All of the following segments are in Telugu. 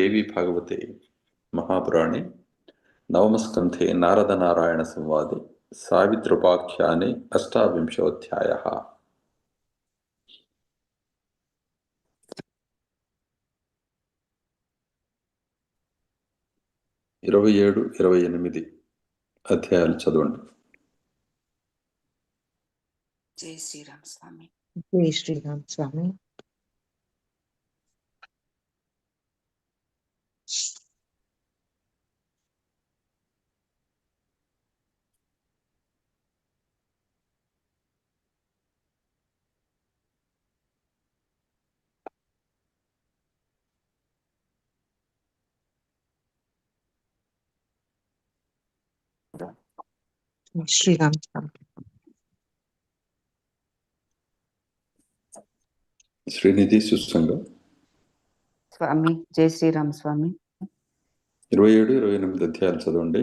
దేవి భాగవతే మహాపురాణి నవమస్కంధే నారదనారాయణ సంవాది సావిత్రుపాఖ్యాని అష్టావింశోధ్యాయ. ఇరవై ఏడు ఇరవై ఎనిమిది అధ్యాయాలు చదవండి. జై శ్రీరామ్ స్వామి. జై శ్రీరామ్ స్వామి. శ్రీరామ్ శ్రీనిధి సుసంగ. స్వామి జై శ్రీరామ్ స్వామి. ఇరవై ఏడు ఇరవై ఎనిమిది అధ్యాయాలు చదవండి.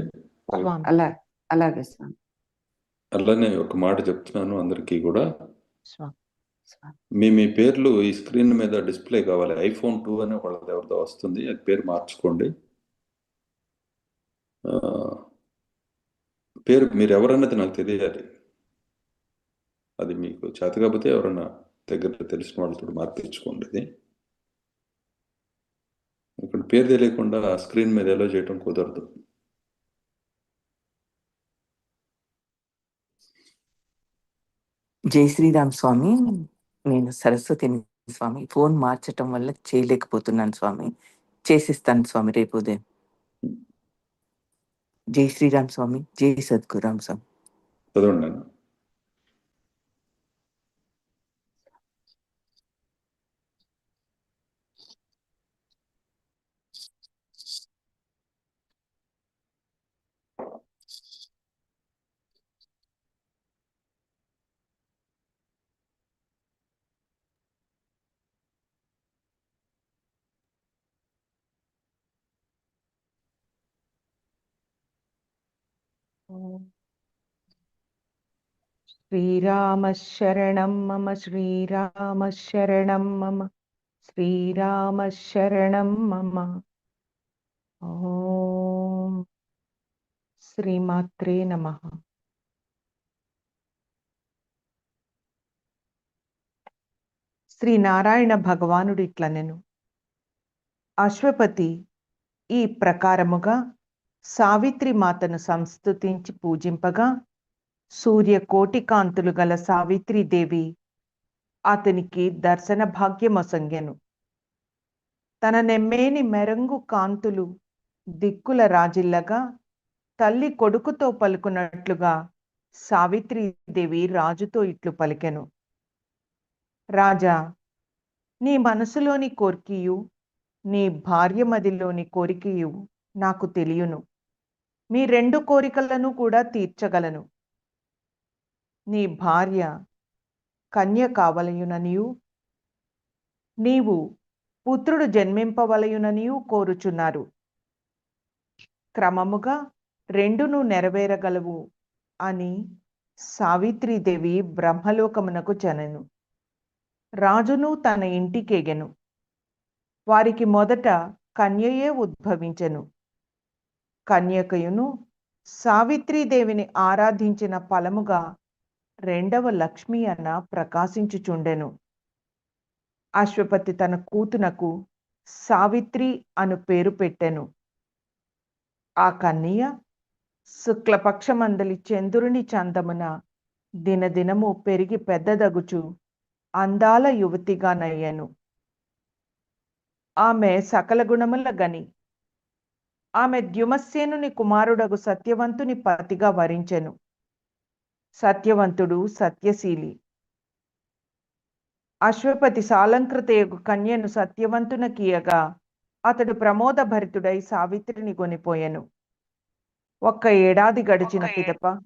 అలా అలాగే స్వామి. అలానే ఒక మాట చెప్తున్నాను అందరికీ కూడా. మీ మీ పేర్లు ఈ స్క్రీన్ మీద డిస్ప్లే కావాలి. ఐఫోన్ టూ అని వాళ్ళది ఎవరిదో వస్తుంది. అది పేరు మార్చుకోండి. ఆ, పేరు మీరు ఎవరన్నది నాకు తెలియాలి. అది మీకు చేత కాకపోతే ఎవరన్నా దగ్గర తెలిసిన వాళ్ళతో మార్పించుకోండి ఇది ఇక్కడ పేరు తెలియకుండా స్క్రీన్ మీద ఎలా చేయటం కుదరదు. జై శ్రీరామ్ స్వామి. నేను సరస్వతిని స్వామి. ఫోన్ మార్చటం వల్ల చేయలేకపోతున్నాను స్వామి. చేసిస్తాను స్వామి రేపు ఉదయం. జై శ్రీరామ్ స్వామి జై సద్గురామ్ స్వామి. చదవండి నేను శ్రీరామశరణం మమ శ్రీరామశరణం మమ శ్రీరామశరణం మమ. ఓం శ్రీమాత్రే నమ. శ్రీ నారాయణ భగవానుడు నేను అశ్వపతి ఈ ప్రకారముగా సావిత్రి మాతను సంస్తుతించి పూజింపగా సూర్య కోటికాంతులు గల సావిత్రీదేవి అతనికి దర్శన భాగ్యమొసంగెను. తన నెమ్మేని మెరంగు కాంతులు దిక్కుల రాజిల్లగా తల్లి కొడుకుతో పలుకున్నట్లుగా సావిత్రీదేవి రాజుతో ఇట్లు పలికెను. రాజా నీ మనసులోని కోరికయు నీ భార్య మదిలోని కోరికయు నాకు తెలియను. మీ రెండు కోరికలను కూడా తీర్చగలను. నీ భార్య కన్య కావలయుననియు నీవు పుత్రుడు జన్మింపవలయుననియు కోరుచున్నారు. క్రమముగా రెండును నెరవేరగలవు అని సావిత్రీదేవి బ్రహ్మలోకమునకు చెనను. రాజును తన ఇంటికెగెను. వారికి మొదట కన్యయే ఉద్భవించెను. కన్యకయును సావిత్రీదేవిని ఆరాధించిన ఫలముగా రెండవ లక్ష్మి అన్న ప్రకాశించుచుండెను. అశ్వపతి తన కూతునకు సావిత్రి అను పేరు పెట్టెను. ఆ కన్య శుక్లపక్షమందలి చంద్రుని చందమున దినదినము పెరిగి పెద్దదగుచు అందాల యువతిగానయ్యను ఆమె సకల గుణముల గని. ఆమె ద్యుమస్సేనుని కుమారుడగు సత్యవంతుని పతిగా వరించెను. సత్యవంతుడు సత్యశీలి. అశ్వపతి సాలంకృతయగు కన్యను సత్యవంతునకియగా అతడు ప్రమోద భరితుడై సావిత్రిని కొనిపోయెను. ఒక్క ఏడాది గడిచిన పిదప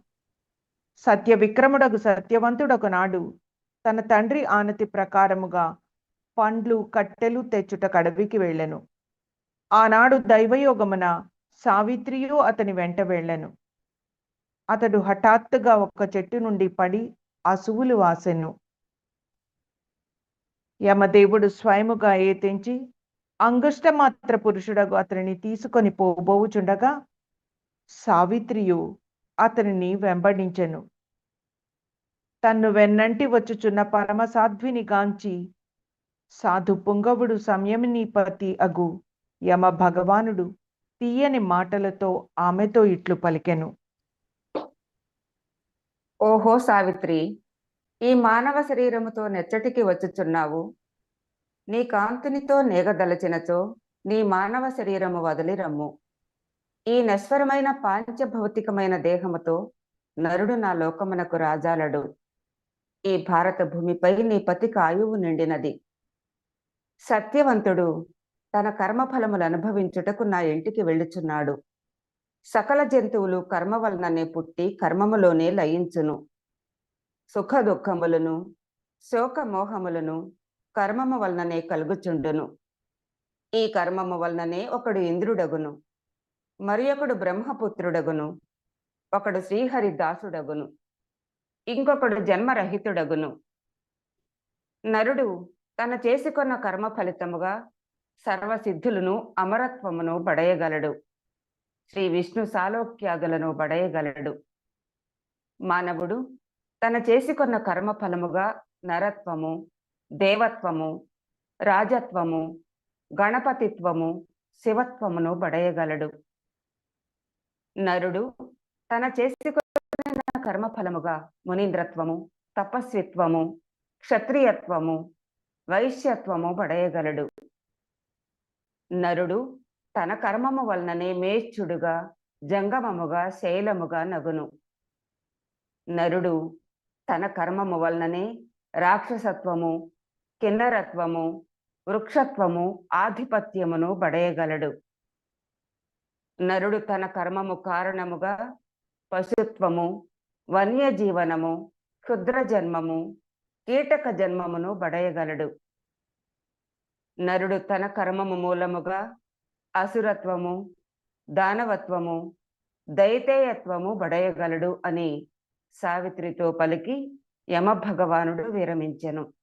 సత్య విక్రముడగు సత్యవంతుడొక నాడు తన తండ్రి ఆనతి ప్రకారముగా పండ్లు కట్టెలు తెచ్చుట కడవికి వెళ్ళెను. ఆనాడు దైవయోగమున సావిత్రియు అతని వెంట వెళ్ళెను. అతడు హఠాత్తుగా ఒక చెట్టు నుండి పడి అశువులు వాసెను. యమదేవుడు స్వయముగా ఏతించి అంగుష్టమాత్ర పురుషుడగు అతనిని తీసుకొని పోబోవుచుండగా సావిత్రియు అతనిని వెంబడించెను. తన్ను వెన్నంటి వచ్చుచున్న పరమసాధ్విని గాంచి సాధు పుంగవుడు సంయమనీపతి అగు యమ భగవానుడు తీయని మాటలతో ఆమెతో ఇట్లు పలికెను. ఓహో సావిత్రి ఈ మానవ శరీరముతో నెచ్చటికి వచ్చుచున్నావు. నీ కాంతినితో నేగదలచినచో నీ మానవ శరీరము వదిలి రమ్ము. ఈ నశ్వరమైన పాంచభౌతికమైన దేహముతో నరుడు నా లోకమునకు రాజాలడు. ఈ భారత భూమిపై నీ పతి కాయువు నిండినది. సత్యవంతుడు తన కర్మఫలములు అనుభవించుటకు నా ఇంటికి వెళ్ళుచున్నాడు. సకల జంతువులు కర్మ వలననే పుట్టి కర్మములోనే లయించును. సుఖ దుఃఖములను శోక మోహములను కర్మము వలననే కలుగుచుండును. ఈ కర్మము వలననే ఒకడు ఇంద్రుడగును మరి ఒకడు బ్రహ్మపుత్రుడగును ఒకడు శ్రీహరి దాసుడగును ఇంకొకడు జన్మరహితుడగును. నరుడు తన చేసుకున్న కర్మ ఫలితముగా సర్వసిద్ధులను అమరత్వమును బడయగలడు శ్రీ విష్ణు సాలోక్యాదులను బడయగలడు మానవుడు తన చేసుకున్న కర్మ ఫలముగా నరత్వము దేవత్వము రాజత్వము గణపతిత్వము శివత్వమును బడయగలడు నరుడు తన చేసుకున్న కర్మ ఫలముగా మునీంద్రత్వము తపస్విత్వము క్షత్రియత్వము వైశ్యత్వము బడయగలడు నరుడు తన కర్మము వలననే మేచ్చుడుగా జంగమముగా శైలముగా నగును. నరుడు తన కర్మము వలననే రాక్షసత్వము కిన్నరత్వము వృక్షత్వము ఆధిపత్యమును బడయగలడు నరుడు తన కర్మము కారణముగా పశుత్వము వన్యజీవనము క్షుద్ర జన్మము కీటక జన్మమును బడయగలడు నరుడు తన కర్మము మూలముగా అసురత్వము దానవత్వము దైతేయత్వము బడయగలడు అని సావిత్రితో పలికి యమభగవానుడు విరమించెను.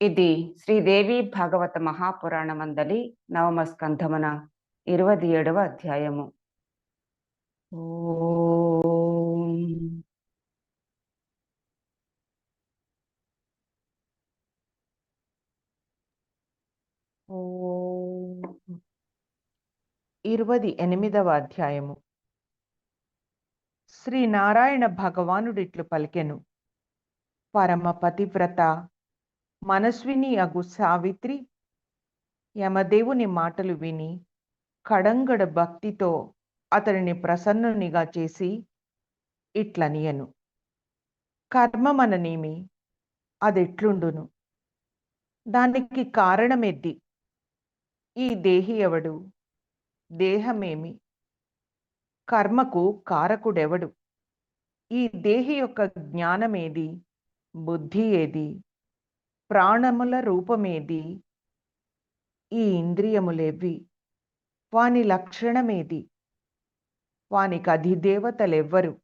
ఇది శ్రీదేవి భాగవత మహాపురాణమందలి నవమ స్కంధమున ఇరవై ఏడవ అధ్యాయము. ఓ ఇరవది ఎనిమిదవ అధ్యాయము. శ్రీ నారాయణ భగవానుడిట్లు పలికెను. పరమ పతివ్రత మనస్విని అగు సావిత్రి యమదేవుని మాటలు విని కడంగడ భక్తితో అతనిని ప్రసన్నునిగా చేసి ఇట్లనియను. కర్మమననేమి అదెట్లుండును? దానికి కారణమెద్ది? ఈ దేహి ఎవడు? దేహమేమి? కర్మకు కారకుడెవడు? ఈ దేహి యొక్క జ్ఞానమేది? బుద్ధి ఏది ప్రాణముల రూపమేది? ఈ ఇంద్రియములెవ్వి? వాని లక్షణమేది? వానికి అధిదేవతలెవ్వరు?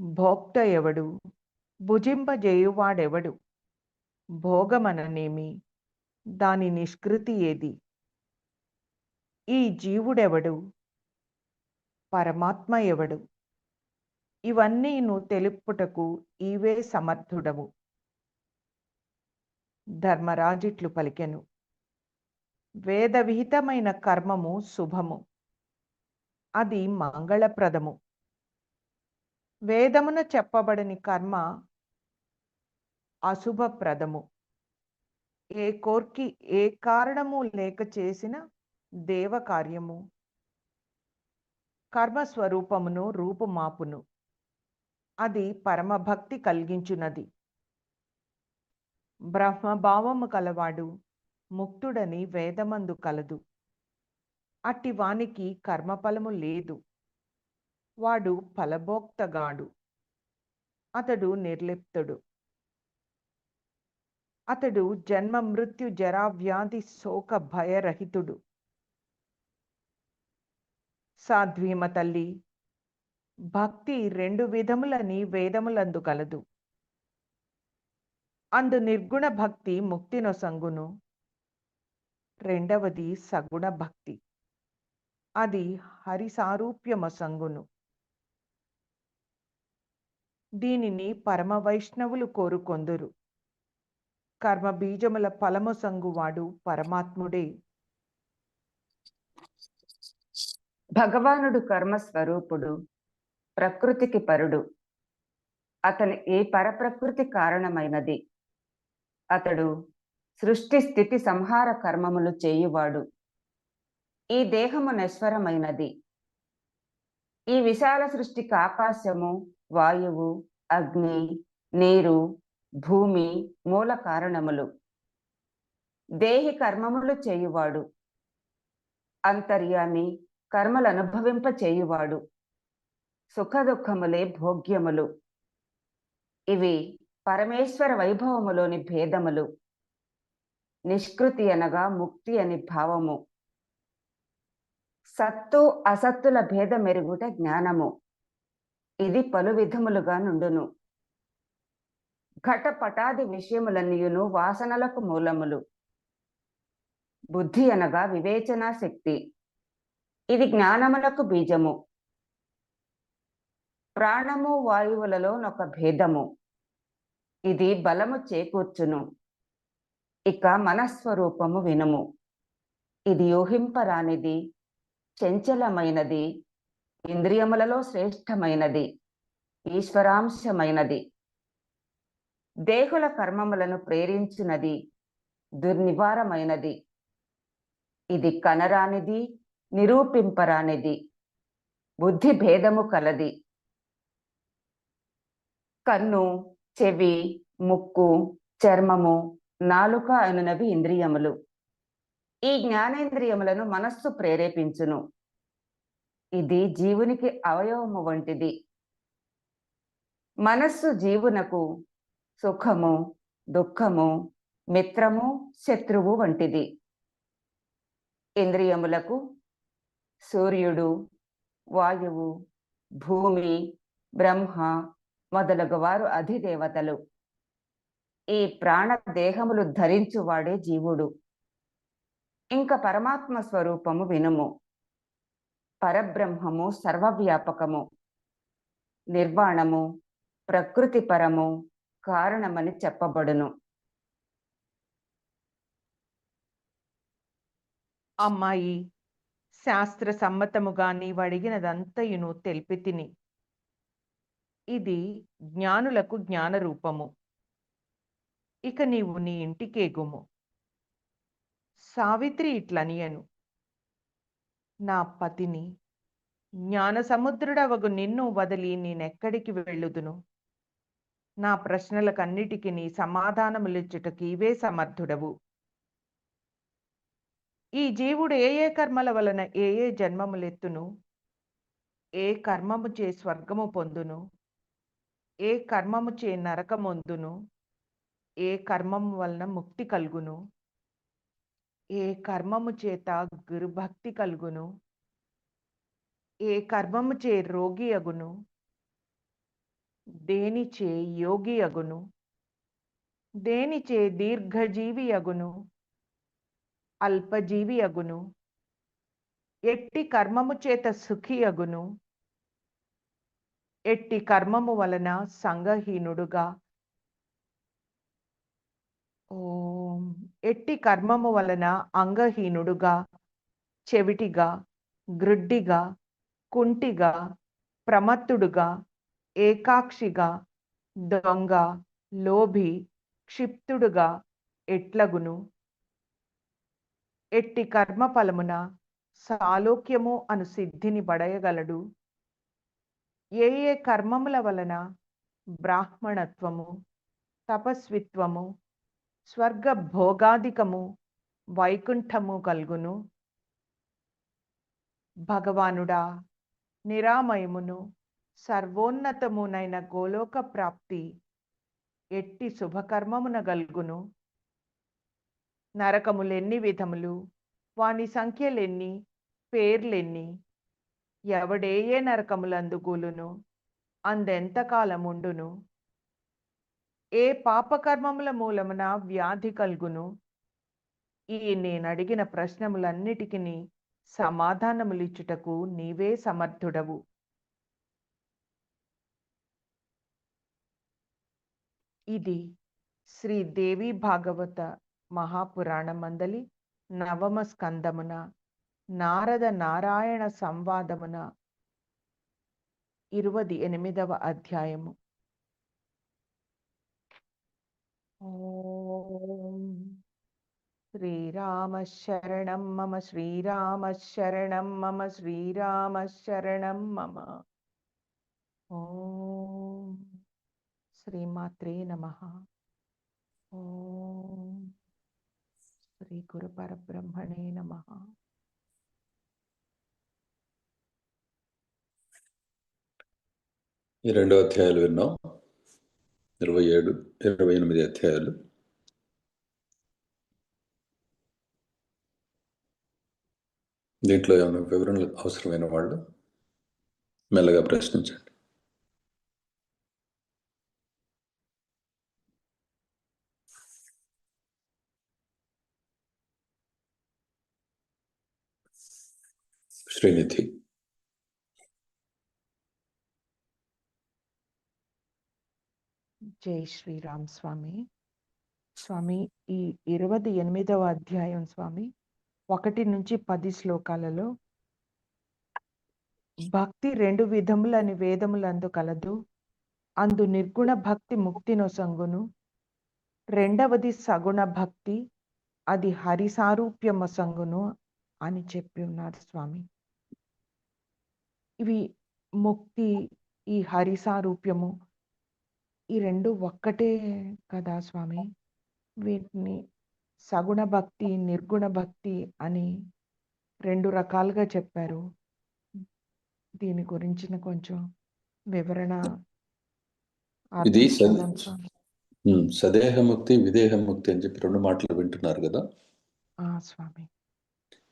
భోక్త ఎవడు భుజింపజేయువాడెవడు? భోగమననేమి? దాని నిష్కృతి ఏది? ఈ జీవుడెవడు? పరమాత్మ ఎవడు? ఇవన్నీ నువ్వు తెలుపుటకు ఈవే సమర్థుడవు. ధర్మరాజిట్లు పలికెను. వేదవిహితమైన కర్మము శుభము. అది మంగళప్రదము. వేదమున చెప్పబడని కర్మ అశుభప్రదము. ఏ కోర్కి ఏ కారణము లేక చేసిన దేవకార్యము కర్మస్వరూపమును రూపుమాపును. అది పరమభక్తి కలిగించున్నది బ్రహ్మభావము కలవాడు ముక్తుడని వేదమందు కలదు. అట్టి వానికి కర్మఫలము లేదు. వాడు ఫలభోక్తగాడు. అతడు నిర్లిప్తుడు. అతడు జన్మ మృత్యు జరా వ్యాధి శోక భయరహితుడు. సాధ్వీమ తల్లి భక్తి రెండు విధములని వేదములందు కలదు. అందు నిర్గుణ భక్తి ముక్తినొసంగును రెండవది సగుణ భక్తి. అది హరిసారూప్యమొసంగును. దీనిని పరమ వైష్ణవులు కోరుకొందురు. కర్మ బీజముల ఫలమొసంగువాడు పరమాత్ముడే. భగవానుడు కర్మ స్వరూపుడు ప్రకృతికి పరుడు. అతని ఈ పరప్రకృతి కారణమైనది. అతడు సృష్టి స్థితి సంహార కర్మములు చేయువాడు. ఈ దేహము నశ్వరమైనది ఈ విశాల సృష్టికి ఆకాశము వాయువు అగ్ని నీరు భూమి మూల కారణములు. దేహి కర్మములు చేయువాడు. అంతర్యామి కర్మలు అనుభవింప చేయువాడు. సుఖదుఖములే భోగ్యములు. ఇవి పరమేశ్వర వైభవములోని భేదములు. నిష్కృతి అనగా ముక్తి అని భావము. సత్తు అసత్తుల భేదమెరుగుట జ్ఞానము. ఇది పలు విధములుగా నుండును. ఘటపటాది విషయములన్నీయును వాసనలకు మూలములు. బుద్ధి అనగా వివేచనా శక్తి. ఇది జ్ఞానములకు బీజము. ప్రాణము వాయువులలోనొక భేదము. ఇది బలము చేకూర్చును. ఇక మనస్వరూపము వినుము. ఇది ఊహింపరానిది చంచలమైనది ఇంద్రియములలో శ్రేష్టమైనది ఈశ్వరాంశమైనది. దేహుల కర్మములను ప్రేరించినది దుర్నివారమైనది. ఇది కనరానిది నిరూపింపరానిది. బుద్ధి భేదము కలది. కన్ను చెవి ముక్కు చర్మము నాలుక అనునవి ఇంద్రియములు. ఈ జ్ఞానేంద్రియములను మనస్సు ప్రేరేపించును. ఇది జీవునికి అవయవము వంటిది. మనస్సు జీవునకు సుఖము దుఃఖము మిత్రము శత్రువు వంటిది. ఇంద్రియములకు సూర్యుడు వాయువు భూమి బ్రహ్మ మొదలగు వారు అధిదేవతలు. ఈ ప్రాణ దేహములు ధరించువాడే జీవుడు. ఇంకా పరమాత్మ స్వరూపము వినుము. పరబ్రహ్మము సర్వవ్యాపకము. నిర్వాణము ప్రకృతి పరము కారణమని చెప్పబడును. అమ్మాయి శాస్త్ర సమ్మతముగా నీవడిగినదంతయును తెలిపి తిని. ఇది జ్ఞానులకు జ్ఞాన రూపము ఇక నీవు నీ ఇంటికేగుము సావిత్రి ఇట్లనియను. నా పతిని జ్ఞాన సముద్రుడవగు నిన్ను వదిలి నేనెక్కడికి వెళ్ళుదును? నా ప్రశ్నలకన్నిటికీ నీ సమాధానములిచ్చుటకు ఇవే సమర్థుడవు. ఈ జీవుడు ఏ ఏ కర్మల వలన ఏ ఏ జన్మములెత్తును ఏ కర్మము చే స్వర్గము పొందును? ఏ కర్మము చే నరకమొందును ఏ కర్మము వలన ముక్తి కలుగును? ఏ కర్మము చేత గురుభక్తి కలుగును? ఏ కర్మము చే రోగి అగును? దేనిచే యోగి అగును? దేనిచే దీర్ఘజీవి అగును? అల్పజీవి అగును ఎట్టి కర్మము చేత సుఖి అగును ఎట్టి కర్మము వలన సంగహీనుడుగా ఓం. ఎట్టి కర్మము వలన అంగహీనుడుగా చెవిటిగా గ్రుడ్డిగా కుంటిగా ప్రమత్తుడుగా ఏకాక్షిగా దొంగ లోభి క్షిప్తుడుగా ఎట్లగును? ఎట్టి కర్మఫలమున సాలోక్యము అను సిద్ధిని బడయగలడు ఏ ఏ కర్మముల వలన బ్రాహ్మణత్వము తపస్విత్వము స్వర్గ భోగాధికము వైకుంఠము కలుగును? భగవానుడా నిరామయమును సర్వోన్నతమునైన గోలోక ప్రాప్తి ఎట్టి శుభకర్మమున గల్గును? నరకములెన్ని విధములు? వాని సంఖ్యలెన్ని? పేర్లెన్ని? ఎవడే ఏ నరకములందుగూలును? అందెంత కాలముండును? ఏ పాపకర్మముల మూలమున వ్యాధి కలుగును? ఈ నేను అడిగిన ప్రశ్నములన్నిటికీ సమాధానములిచ్చుటకు నీవే సమర్థుడవు. ఇది శ్రీదేవి భాగవత మహాపురాణ మందలి నవమ స్కందమున నారద నారాయణ సంవాదమున ఇరువది ఎనిమిదవ అధ్యాయము. ఓం శ్రీరామ శరణం మమ శ్రీరామ శరణం మమ శ్రీరామ శరణం మమ. ఓం శ్రీమాత్రే నమ. ఓ శ్రీ గురు పరబ్రహ్మణే నమ. ఈ రెండో అధ్యాయాలు విన్నాం. ఇరవై ఏడు ఇరవై ఎనిమిది అధ్యాయాలు. దీంట్లో ఏమైనా వివరణలు అవసరమైన వాళ్ళు మెల్లగా ప్రశ్నించండి. Trinity. జై శ్రీరామ్ స్వామి. స్వామి ఈ ఇరవై ఎనిమిదవ అధ్యాయం స్వామి ఒకటి నుంచి పది శ్లోకాలలో భక్తి రెండు విధములని వేదములందు కలదు. అందు నిర్గుణ భక్తి ముక్తినొసంగును రెండవది సగుణ భక్తి అది హరిసారూప్యమసంగును అని చెప్పి ఉన్నారు స్వామి. ఇవి ముక్తి ఈ హరి సారూప్యము ఈ రెండు ఒక్కటే కదా స్వామి? వీటిని సగుణ భక్తి నిర్గుణ భక్తి అని రెండు రకాలుగా చెప్పారు. దీని గురించిన కొంచెం వివరణ ఇది అర్థం సద్- చేద్దాం స్వామి. ఉమ్, సదేహముక్తి విదేహముక్తి అని చెప్పి రెండు మాటలు వింటున్నారు కదా? ఆ స్వామి.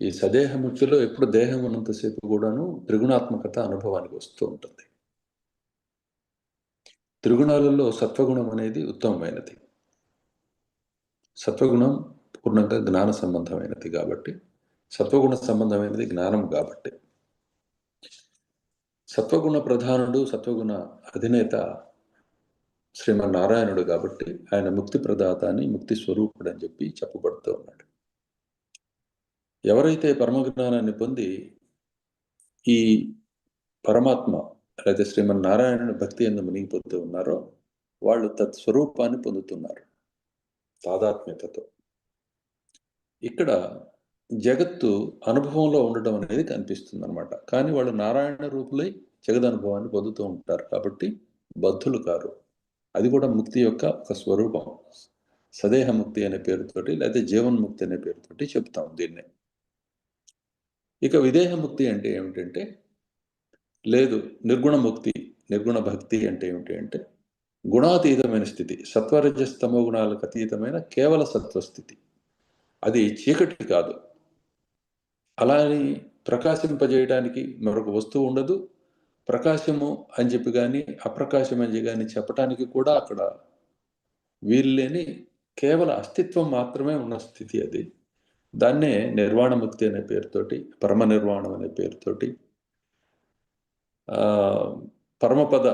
ఈ సదేహముక్తిలో ఎప్పుడు దేహం ఉన్నంతసేపు కూడాను త్రిగుణాత్మకత అనుభవానికి వస్తూ ఉంటుంది. త్రిగుణాలలో సత్వగుణం అనేది ఉత్తమమైనది. సత్వగుణం పూర్ణంగా జ్ఞాన సంబంధమైనది కాబట్టి సత్వగుణ సంబంధమైనది జ్ఞానం కాబట్టి. సత్వగుణ ప్రధానుడు సత్వగుణ అధినేత శ్రీమన్నారాయణుడు కాబట్టి ఆయన ముక్తి ప్రదాత అని ముక్తి స్వరూపుడు అని చెప్పి చెప్పబడుతూ ఉన్నాడు. ఎవరైతే పరమజ్ఞానాన్ని పొంది ఈ పరమాత్మ లేదా శ్రీమన్నారాయణుని భక్తి ఎందు మునిగిపోతూ ఉన్నారో వాళ్ళు తత్స్వరూపాన్ని పొందుతున్నారు తాదాత్మ్యతతో. ఇక్కడ జగత్తు అనుభవంలో ఉండడం అనేది కనిపిస్తుంది అనమాట కానీ వాళ్ళు నారాయణ రూపులై జగద్ అనుభవాన్ని పొందుతూ ఉంటారు కాబట్టి బద్ధులు కారు. అది కూడా ముక్తి యొక్క ఒక స్వరూపం. సదేహ ముక్తి అనే పేరుతోటి లేదా జీవన్ముక్తి అనే పేరుతోటి చెప్తాం దీన్ని. ఇక విదేహ ముక్తి అంటే ఏమిటంటే లేదు నిర్గుణ ముక్తి నిర్గుణ భక్తి అంటే ఏమిటి అంటే గుణాతీతమైన స్థితి సత్వరజస్తమో గుణాలకు అతీతమైన కేవల సత్వస్థితి. అది చీకటి కాదు. అలా అని ప్రకాశింపజేయడానికి మరొక వస్తువు ఉండదు. ప్రకాశము అని చెప్పి కానీ అప్రకాశం అని కానీ చెప్పడానికి కూడా అక్కడ వీల్లేని కేవల అస్తిత్వం మాత్రమే ఉన్న స్థితి అది. దాన్నే నిర్వాణముక్తి అనే పేరుతోటి పరమ నిర్వాణం అనే పేరుతోటి పరమపద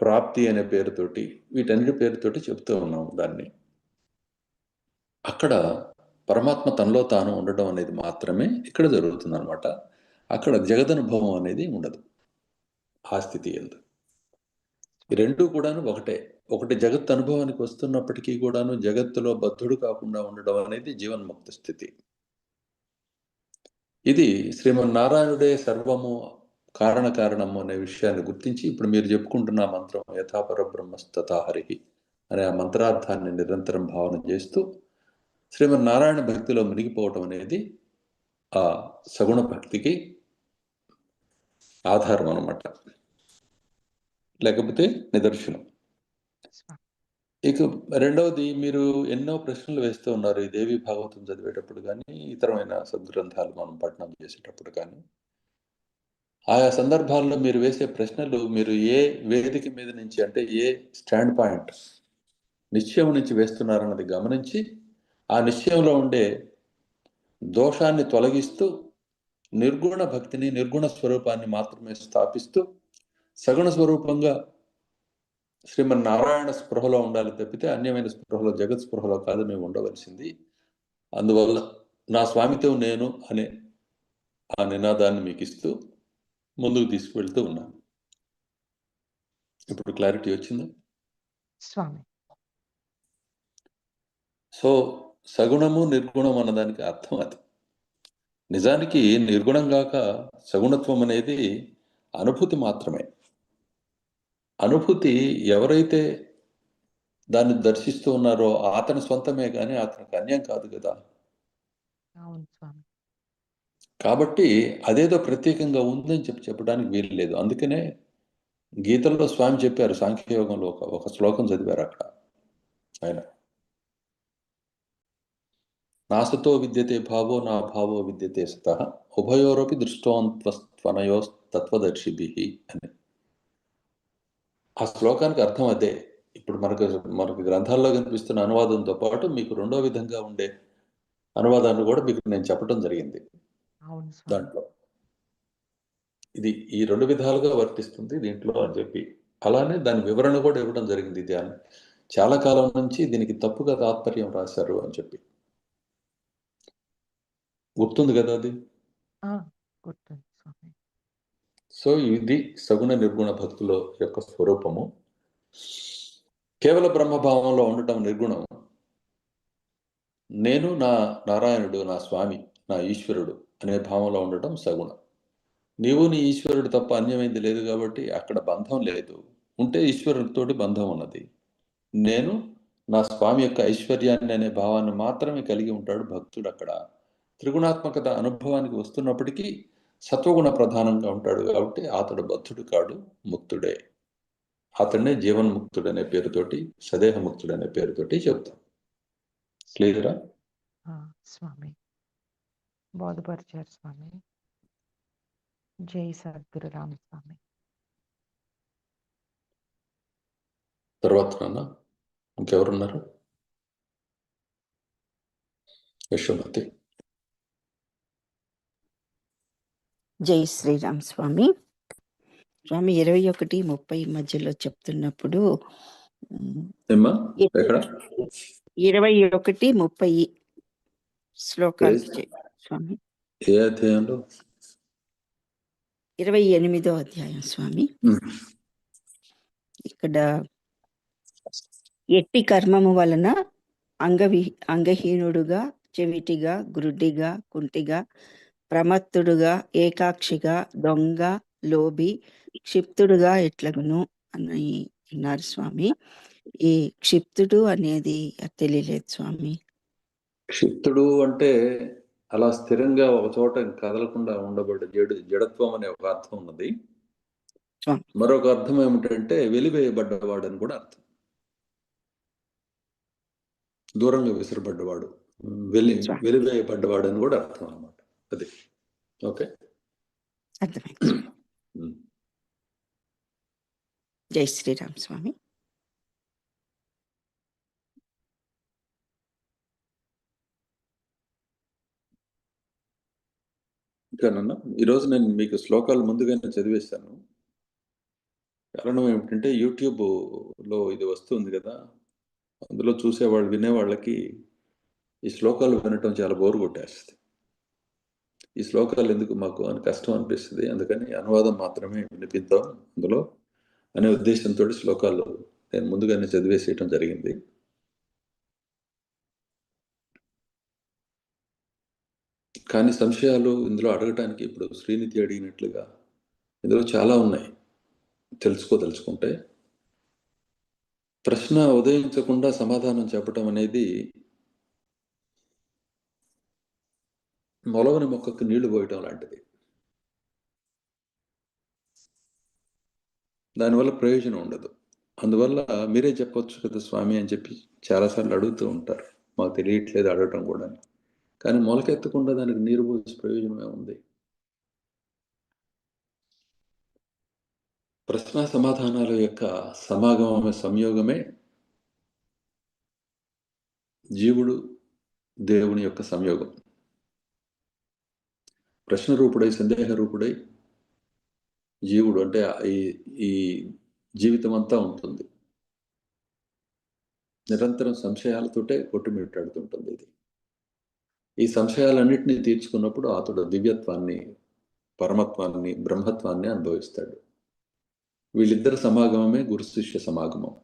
ప్రాప్తి అనే పేరుతోటి వీటన్నిటి పేరుతోటి చెప్తూ ఉన్నాం దాన్ని. అక్కడ పరమాత్మ తనలో తాను ఉండడం అనేది మాత్రమే ఇక్కడ జరుగుతుంది అనమాట అక్కడ జగదనుభవం అనేది ఉండదు. ఆ స్థితి ఎందు. ఈ రెండు కూడాను ఒకటే. ఒకటి జగత్ అనుభవానికి వస్తున్నప్పటికీ కూడాను జగత్తులో బద్ధుడు కాకుండా ఉండడం అనేది జీవన్ముక్త స్థితి. ఇది శ్రీమన్నారాయణుడే సర్వము కారణ కారణము అనే విషయాన్ని గుర్తించి ఇప్పుడు మీరు చెప్పుకుంటున్న మంత్రం యథాపర బ్రహ్మస్తథాహరి అనే ఆ మంత్రార్థాన్ని నిరంతరం భావన చేస్తూ శ్రీమన్నారాయణ భక్తిలో మునిగిపోవటం అనేది ఆ సగుణ భక్తికి ఆధారం అన్నమాట. లేకపోతే నిదర్శనం. ఇక రెండవది మీరు ఎన్నో ప్రశ్నలు వేస్తూ ఉన్నారు. ఈ దేవి భాగవతం చదివేటప్పుడు కానీ ఇతరమైన సద్గ్రంథాలు మనం పఠనం చేసేటప్పుడు కానీ. ఆయా సందర్భాల్లో మీరు వేసే ప్రశ్నలు మీరు ఏ వేదిక మీద నుంచి అంటే ఏ స్టాండ్ పాయింట్ నిశ్చయం నుంచి వేస్తున్నారన్నది గమనించి ఆ నిశ్చయంలో ఉండే దోషాన్ని తొలగిస్తూ నిర్గుణ భక్తిని నిర్గుణ స్వరూపాన్ని మాత్రమే స్థాపిస్తూ సగుణ స్వరూపంగా శ్రీమన్నారాయణ స్పృహలో ఉండాలి తప్పితే అన్యమైన స్పృహలో జగత్ స్పృహలో కాదు మేము ఉండవలసింది. అందువల్ల నా స్వామితో నేను అనే ఆ నినాదాన్ని మీకు ఇస్తూ ముందుకు తీసుకువెళ్తూ ఉన్నాను ఇప్పుడు క్లారిటీ వచ్చిందా? స్వామి. సో సగుణము నిర్గుణం అన్నదానికి అర్థం అది. నిజానికి నిర్గుణం గాక సగుణత్వం అనేది అనుభూతి మాత్రమే. అనుభూతి ఎవరైతే దాన్ని దర్శిస్తూ ఉన్నారో అతని సొంతమే కానీ అతనికి అన్యం కాదు కదా. కాబట్టి అదేదో ప్రత్యేకంగా ఉందని చెప్పి చెప్పడానికి వీలు లేదు. అందుకనే గీతల్లో స్వామి చెప్పారు సాంఖ్యయోగంలో ఒక ఒక శ్లోకం చదివారు అక్కడ ఆయన. నాసతో విద్యతే భావో నా భావో విద్యతే సత ఉభయోరపి దృష్టోన్త్వనయో తత్వదర్శిభి అని. ఆ శ్లోకానికి అర్థం అదే. ఇప్పుడు మనకు మనకు గ్రంథాల్లో కనిపిస్తున్న అనువాదంతో పాటు మీకు రెండో విధంగా ఉండే అనువాదాన్ని కూడా మీకు నేను చెప్పడం జరిగింది. దాంట్లో. ఇది ఈ రెండు విధాలుగా వర్తిస్తుంది దీంట్లో అని చెప్పి. అలానే దాని వివరణ కూడా ఇవ్వడం జరిగింది ఇది అని చాలా కాలం నుంచి దీనికి తప్పుగా తాత్పర్యం రాశారు అని చెప్పి. గుర్తుంది కదా అది? సో ఇది సగుణ నిర్గుణ భక్తుల యొక్క స్వరూపము. కేవల బ్రహ్మభావంలో ఉండటం నిర్గుణం. నేను నా నారాయణుడు నా స్వామి నా ఈశ్వరుడు అనే భావంలో ఉండటం సగుణం. నీవు నీ ఈశ్వరుడు తప్ప అన్యమైంది లేదు కాబట్టి అక్కడ బంధం లేదు. ఉంటే ఈశ్వరుడితోటి బంధం ఉన్నది. నేను నా స్వామి యొక్క ఐశ్వర్యాన్ని అనే భావాన్ని మాత్రమే కలిగి ఉంటాడు భక్తుడు అక్కడ. త్రిగుణాత్మకత అనుభవానికి వస్తున్నప్పటికీ సత్వగుణ ప్రధానంగా ఉంటాడు కాబట్టి అతడు బద్ధుడు కాడు ముక్తుడే. అతన్నే జీవన్ముక్తుడు అనే పేరుతోటి సదేహముక్తుడు అనే పేరుతోటి చెబుతాం క్లియరా? ఆ, స్వామి. బోధపరిచారు స్వామి. జై సద్గురు రామస్వామి తర్వాత నాన్న ఇంకెవరున్నారు? యశోమతి జై శ్రీరామ్ స్వామి. స్వామి ఇరవై ఒకటి ముప్పై మధ్యలో చెప్తున్నప్పుడు ఇరవై ఒకటి ముప్పై శ్లోకాలు స్వామి. ఇరవై ఎనిమిదో అధ్యాయం స్వామి. ఇక్కడ ఎట్టి కర్మము వలన అంగవి అంగహీనుడుగా చెవిటిగా గురుడిగా కుంటిగా ప్రమత్తుడుగా ఏకాక్షిగా దొంగ లోబి క్షిప్తుడుగా ఎట్లగును అని అన్నారు స్వామి. ఈ క్షిప్తుడు అనేది తెలియలేదు స్వామి. క్షిప్తుడు అంటే అలా స్థిరంగా ఒక చోట కదలకుండా ఉండబడ్డ జడు జడత్వం అనే ఒక అర్థం ఉన్నది. మరొక అర్థం ఏమిటంటే వెలివేయబడ్డవాడు అని కూడా అర్థం. దూరంగా విసిరబడ్డవాడు వెలి. వెలివేయబడ్డవాడు అని కూడా అర్థం అన్నమాట. అది. ఓకే. అర్థమైంది. జై శ్రీరామ్ స్వామి. ఇంకానన్నా ఈరోజు నేను మీకు శ్లోకాలు ముందుగానే చదివేశాను. కారణం ఏమిటంటే యూట్యూబ్లో ఇది వస్తుంది కదా అందులో చూసేవాళ్ళు వినేవాళ్ళకి ఈ శ్లోకాలు వినటం చాలా బోరు కొట్టేస్తుంది. ఈ శ్లోకాలు ఎందుకు మాకు అని కష్టం అనిపిస్తుంది. అందుకని అనువాదం మాత్రమే వినిపిద్దాం. అందులో అనే ఉద్దేశంతో శ్లోకాలు నేను ముందుగానే చదివేసేయటం జరిగింది. కానీ సంశయాలు ఇందులో అడగటానికి ఇప్పుడు శ్రీనిధి అడిగినట్లుగా ఇందులో చాలా ఉన్నాయి. తెలుసుకోదలుచుకుంటే ప్రశ్న ఉదయించకుండా సమాధానం చెప్పటం అనేది మొలవని మొక్కకు నీళ్ళు పోయటం లాంటిది. దానివల్ల ప్రయోజనం ఉండదు. అందువల్ల మీరే చెప్పొచ్చు కదా స్వామి అని చెప్పి చాలాసార్లు అడుగుతూ ఉంటారు. మాకు తెలియట్లేదు అడగటం కూడా కానీ మొలకెత్తకుండా దానికి నీరు పోసే ప్రయోజనమే ఉంది. ప్రశ్న సమాధానాల యొక్క సమాగమమే సంయోగమే జీవుడు దేవుని యొక్క సంయోగం. ప్రశ్న రూపుడై సందేహ రూపుడై జీవుడు అంటే ఈ ఈ జీవితం అంతా ఉంటుంది. నిరంతరం సంశయాలతోటే కొట్టుమిట్టాడుతుంటుంది ఇది. ఈ సంశయాలన్నింటినీ తీర్చుకున్నప్పుడు అతడు దివ్యత్వాన్ని పరమత్వాన్ని బ్రహ్మత్వాన్ని అనుభవిస్తాడు. వీళ్ళిద్దరి సమాగమమే గురు శిష్య సమాగమం.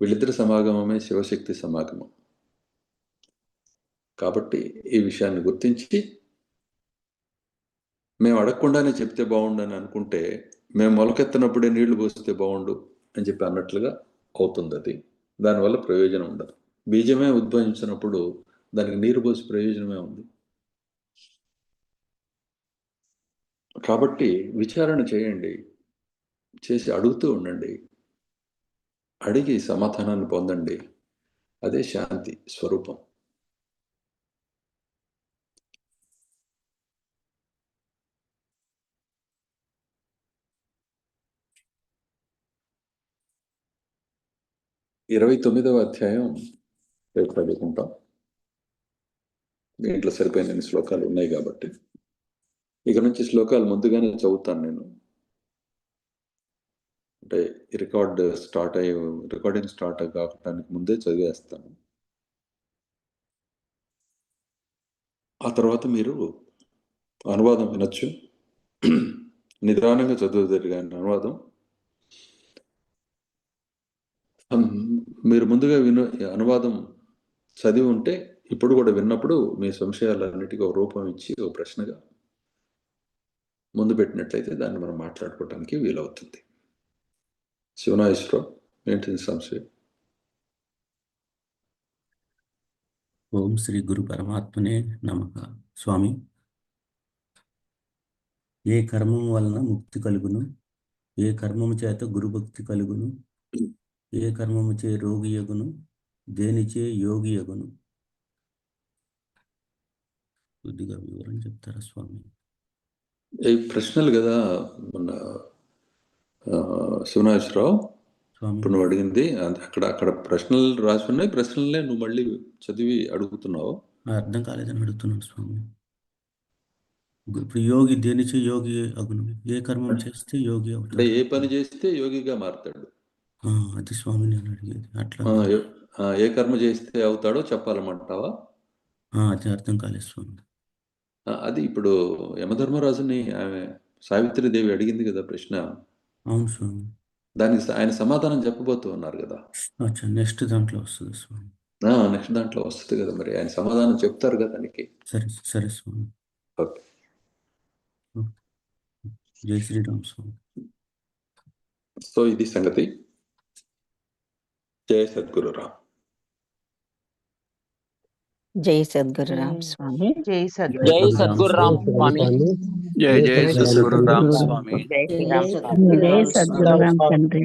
వీళ్ళిద్దరి సమాగమమే శివశక్తి సమాగమం. కాబట్టి ఈ విషయాన్ని గుర్తించి మేము అడగకుండానే చెప్తే బాగుండు అని అనుకుంటే మేము మొలకెత్తనప్పుడే నీళ్ళు పోస్తే బాగుండు అని చెప్పి అన్నట్లుగా అవుతుంది అది. దానివల్ల ప్రయోజనం ఉండదు. బీజమే ఉద్భవించినప్పుడు దానికి నీరు పోసి ప్రయోజనమే ఉంది. కాబట్టి విచారణ చేయండి. చేసి అడుగుతూ ఉండండి. అడిగి సమాధానాన్ని పొందండి. అదే శాంతి స్వరూపం. ఇరవై తొమ్మిదవ అధ్యాయం రేపు చదువుకుంటాం. దీంట్లో సరిపోయిన శ్లోకాలు ఉన్నాయి కాబట్టి. ఇక నుంచి శ్లోకాలు ముందుగానే చదువుతాను నేను. అంటే రికార్డ్ స్టార్ట్ అయ్యి రికార్డింగ్ స్టార్ట్ కావడానికి ముందే చదివేస్తాను. ఆ తర్వాత మీరు అనువాదం వినొచ్చు. నిదానంగా చదువుతారు కానీ అనువాదం మీరు ముందుగా విను అనువాదం చదివి ఉంటే ఇప్పుడు కూడా విన్నప్పుడు మీ సంశయాలన్నిటికీ ఒక రూపం ఇచ్చి ఒక ప్రశ్నగా ముందు పెట్టినట్లయితే దాన్ని మనం మాట్లాడుకోవడానికి వీలవుతుంది. శివనాశ్వరం ఏంటి సంశయం? ఓం శ్రీ గురు పరమాత్మనే నమక స్వామి ఏ కర్మం వలన ముక్తి కలుగును? ఏ కర్మము చేత గురుభక్తి కలుగును? ఏ కర్మము చే రోగి యగును దేనిచే యోగి యగును కొద్దిగా వివరం చెప్తారా స్వామి? ఈ ప్రశ్నలు కదా మన శివనాశ్వరరావు స్వామి. ఇప్పుడు నువ్వు అడిగింది. అక్కడ అక్కడ ప్రశ్నలు రాసి ఉన్నాయి ప్రశ్నలనే నువ్వు మళ్ళీ చదివి అడుగుతున్నావు. అర్థం కాలేదని అడుగుతున్నాను స్వామి. ఇప్పుడు యోగి దేనిచే యోగి అగును? ఏ కర్మం చేస్తే యోగి అంటే అవుతాడు? ఏ పని చేస్తే యోగిగా మారతాడు? ఆ, అది స్వామి నేను అడిగేది. అట్లా ఆ, ఏ- ఆ, ఏ కర్మ చేస్తే అవుతాడో చెప్పాలమంటావా? ఆ, అది అర్థం కాలేదు స్వామి. ఆ, అది ఇప్పుడు యమధర్మరాజుని ఆమె సావిత్రిదేవి అడిగింది కదా ప్రశ్న. అవును స్వామి. దానికి స- ఆయన సమాధానం చెప్పబోతూ ఉన్నారు కదా. అచ్చా నెక్స్ట్ దాంట్లో వస్తుంది స్వామి. నెక్స్ట్ దాంట్లో వస్తుంది కదా మరి. ఆయన సమాధానం చెప్తారు కదా దానికి. సరే సరే స్వామి. ఓకే. జై శ్రీరామ్ స్వామి. సో ఇది సంగతి. జయ సద్గురు రామ్ జై సద్గురు రామ్ స్వామి. జై సద్గురు జై సద్గురు రామ్ స్వామి. జై జై సద్గురు రామ్ స్వామి జై సద్గురు రామ్ తండ్రి.